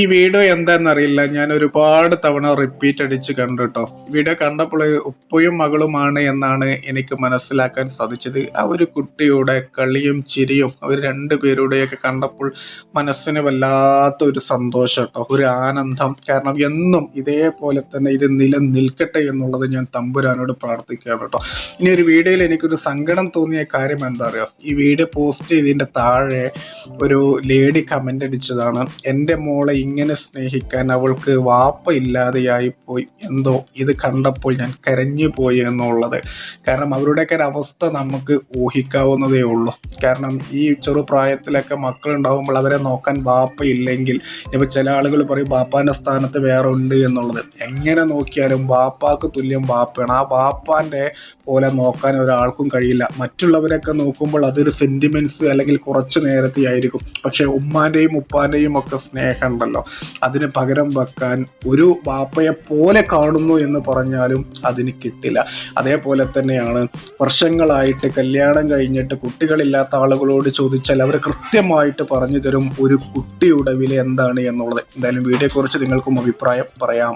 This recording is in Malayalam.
ഈ വീഡിയോ എന്താണെന്നറിയില്ല. ഞാൻ ഒരുപാട് തവണ റിപ്പീറ്റ് അടിച്ച് കണ്ടു കേട്ടോ വീഡിയോ കണ്ടപ്പോൾ ഉപ്പയും മകളുമാണ് എന്നാണ് എനിക്ക് മനസ്സിലാക്കാൻ സാധിച്ചത്. ആ ഒരു കുട്ടിയുടെ കളിയും ചിരിയും അവർ രണ്ടുപേരുടെയൊക്കെ കണ്ടപ്പോൾ മനസ്സിന് വല്ലാത്ത ഒരു സന്തോഷം കേട്ടോ ഒരു ആനന്ദം. കാരണം എന്നും ഇതേപോലെ തന്നെ ഇത് നിലനിൽക്കട്ടെ എന്നുള്ളത് ഞാൻ തമ്പുരാനോട് പ്രാർത്ഥിക്കുകയാണ് കേട്ടോ ഇനി ഒരു വീഡിയോയിൽ എനിക്കൊരു സങ്കടം തോന്നിയ കാര്യം എന്താ അറിയോ ഈ വീഡിയോ പോസ്റ്റ് ചെയ്തതിന്റെ താഴെ ഒരു ലേഡി കമന്റ് അടിച്ചതാണ്. എന്റെ മോളെ ഇങ്ങനെ സ്നേഹിക്കാൻ അവൾക്ക് വാപ്പ ഇല്ലാതെയായി പോയി. എന്തോ ഇത് കണ്ടപ്പോൾ ഞാൻ കരഞ്ഞു പോയി എന്നുള്ളത്. കാരണം അവരുടെയൊക്കെ ഒരു അവസ്ഥ നമുക്ക് ഊഹിക്കാവുന്നതേ ഉള്ളൂ. കാരണം ഈ ചെറുപ്രായത്തിലൊക്കെ മക്കളുണ്ടാവുമ്പോൾ അവരെ നോക്കാൻ വാപ്പ ഇല്ലെങ്കിൽ ഇപ്പോൾ ചില ആളുകൾ പറയും ബാപ്പാന്റെ സ്ഥാനത്ത് വേറെ ഉണ്ട് എന്നുള്ളത്. എങ്ങനെ നോക്കിയാലും വാപ്പാക്ക് തുല്യം വാപ്പയാണ്. ആ വാപ്പാന്റെ പോലെ നോക്കാൻ ഒരാൾക്കും കഴിയില്ല. മറ്റുള്ളവരൊക്കെ നോക്കുമ്പോൾ അതൊരു സെന്റിമെന്റ്സ് അല്ലെങ്കിൽ കുറച്ച് നേരത്തെ ആയിരിക്കും പക്ഷേ ഉമ്മാന്റെയും ഉപ്പാന്റെയും ഒക്കെ സ്നേഹം ഉണ്ടല്ലോ. അതിന് പകരം വെക്കാൻ ഒരു വാപ്പയെ പോലെ കാണുന്നു എന്ന് പറഞ്ഞാലും അതിന് കിട്ടില്ല. അതേപോലെ തന്നെയാണ് വർഷങ്ങളായിട്ട് കല്യാണം കഴിഞ്ഞിട്ട് കുട്ടികളില്ലാത്ത ആളുകളോട് ചോദിച്ചാൽ അവർ കൃത്യമായിട്ട് പറഞ്ഞു തരും ഒരു കുട്ടിയുടെ വില എന്താണ് എന്നുള്ളത്. എന്തായാലും വീഡിയോയെക്കുറിച്ച് നിങ്ങൾക്കും അഭിപ്രായം പറയാം.